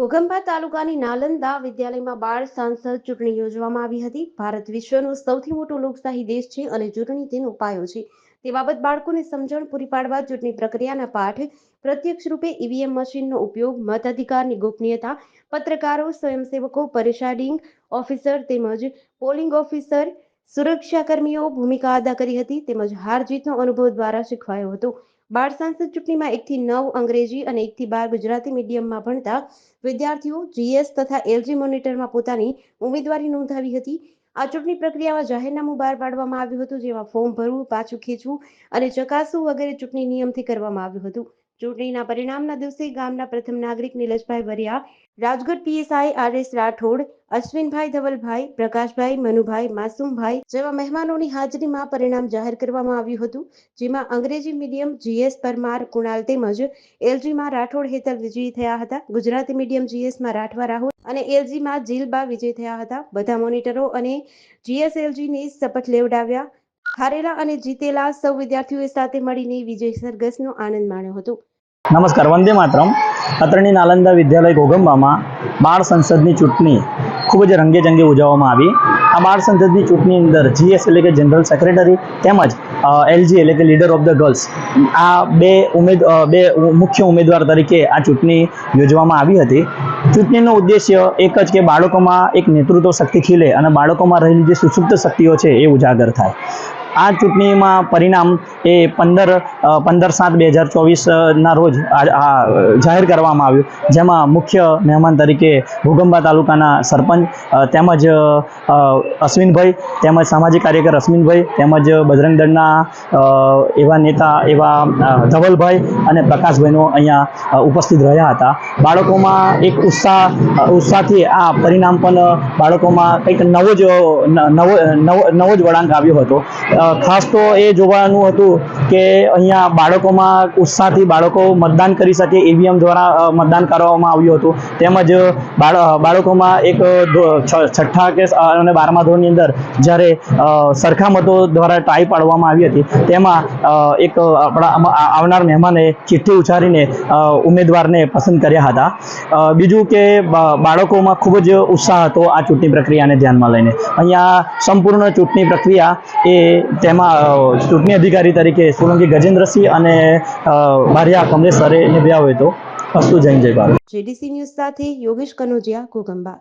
ઘોઘંબા તાલુકાની નાલંદા વિદ્યાલયમાં બાળ સાંસદ ચૂંટણી યોજવામાં આવી હતી. ભારત વિશ્વનો સૌથી મોટો લોકશાહી દેશ છે અને ચૂંટણી તેનો પાયો છે. તે બાબત બાળકોને સમજણ પૂરી પાડવા, ચૂંટણી પ્રક્રિયાના પાઠ પ્રત્યક્ષ રૂપે ઈવીએમ મશીનનો ઉપયોગ, મતાધિકારની ગોપનીયતા, પત્રકારો, સ્વયંસેવકો પરિસાડિંગ ઓફિસર તેમજ પોલિંગ ઓફિસર, સુરક્ષાકર્મીઓ ભૂમિકા અદા કરી હતી તેમજ હાર જીતનો અનુભવ દ્વારા શીખવાયો હતો. બાળ સાંસદ ચૂંટણીમાં એકથી નવ અંગ્રેજી અને એકથી બાર ગુજરાતી મીડિયમમાં ભણતા વિદ્યાર્થીઓ જીએસ તથા એલજી મોનિટરમાં પોતાની ઉમેદવારી નોંધાવી હતી. આ ચૂંટણી પ્રક્રિયામાં જાહેરનામું બહાર પાડવામાં આવ્યું હતું, જેમાં ફોર્મ ભરવું, પાછું ખેંચવું અને ચકાસવું વગેરે ચૂંટણી નિયમથી કરવામાં આવ્યું હતું. ચૂંટણીના પરિણામના દિવસે ગામના પ્રથમ નાગરિક Nileshbhai Variya, Rajgadh PSI R S Rathod, Ashwinbhai Dhavalbhai, Prakashbhai Manubhai, માસુમભાઈ જેવા મહેમાનોની હાજરીમાં પરિણામ જાહેર કરવામાં આવ્યું હતું, જેમાં અંગ્રેજી મીડિયમ જીએસ પરમાર કુણાલ તેમજ એલજીમાં રાઠોડ હેતલ વિજયી થયા હતા, ગુજરાતી મીડિયમ જીએસમાં રાઠવા રાહુલ અને એલજીમાં જીલબા વિજય થયા હતા, બધા મોનિટરો અને જીએસએલજીને શપથ લેવડાવ્યા, હારેલા અને જીતેલા સૌ વિદ્યાર્થીઓએ સાથે મળીને વિજય સરઘસનો આનંદ માણ્યો હતો. નમસ્કાર, વંદે માતરમ. અત્રની નાલંદા વિદ્યાલય ઘોગંબામાં બાળ સંસદની ચૂંટણી ખૂબ જ રંગેચંગે ઉજવવામાં આવી. આ બાળ સંસદની ચૂંટણી અંદર જીએસ એટલે કે જનરલ સેક્રેટરી તેમજ એલજી એટલે કે લીડર ઓફ ધ ગર્લ્સ. આ બે ઉમેદ બે મુખ્ય ઉમેદવાર તરીકે આ ચૂંટણી યોજવામાં આવી હતી. ચૂંટણીનો ઉદ્દેશ્ય એક જ કે બાળકોમાં એક નેતૃત્વ શક્તિ ખીલે અને બાળકોમાં રહેલી જે સુસુપ્ત શક્તિઓ છે એ ઉજાગર થાય. આ ચૂંટણીમાં પરિણામ એ પંદર પંદર સાત બે હજાર ચોવીસના રોજ જાહેર કરવામાં આવ્યું. જેમાં મુખ્ય મહેમાન તરીકે ભૂગંબા તાલુકાના સરપંચ તેમજ અશ્વિનભાઈ, તેમજ સામાજિક કાર્યકર અશ્વિનભાઈ, તેમજ બજરંગ દળના એવા નેતા, એવા ધવલભાઈ અને પ્રકાશભાઈનો અહીંયા ઉપસ્થિત રહ્યા હતા. બાળકોમાં એક ઉત્સાહ ઉત્સાહથી આ પરિણામ પણ બાળકોમાં કંઈક નવો જ નવો નવો નવો જ વળાંક આવ્યો હતો. ખાસ તો એ જોવાનું હતું કે અહીંયા બાળકોમાં ઉત્સાહથી બાળકો મતદાન કરી શકે ઈવીએમ દ્વારા મતદાન કરવામાં આવ્યું હતું. તેમજ બાળકોમાં એક છઠ્ઠા કે અને બારમા ધોરણની અંદર જ્યારે સરખા મતો દ્વારા ટાઈ પાડવામાં આવી હતી, તેમાં એક આપણા આવનાર મહેમાને ચિઠ્ઠી ઉછારીને ઉમેદવારને પસંદ કર્યા હતા. બીજું કે બાળકોમાં ખૂબ જ ઉત્સાહ હતો આ ચૂંટણી પ્રક્રિયાને ધ્યાનમાં લઈને. અહીંયા સંપૂર્ણ ચૂંટણી પ્રક્રિયા એ તેમાં ચૂંટણી અધિકારી તરીકે સોલંકી ગજેન્દ્રસિંહ અને બારિયા કમલેશ સરે નિભાવ્યો હતો અસ્તુ જૈન જય ભારત. જેડીસી ન્યૂઝ સાથે યોગેશ કનોજિયા, ઘોઘંબા.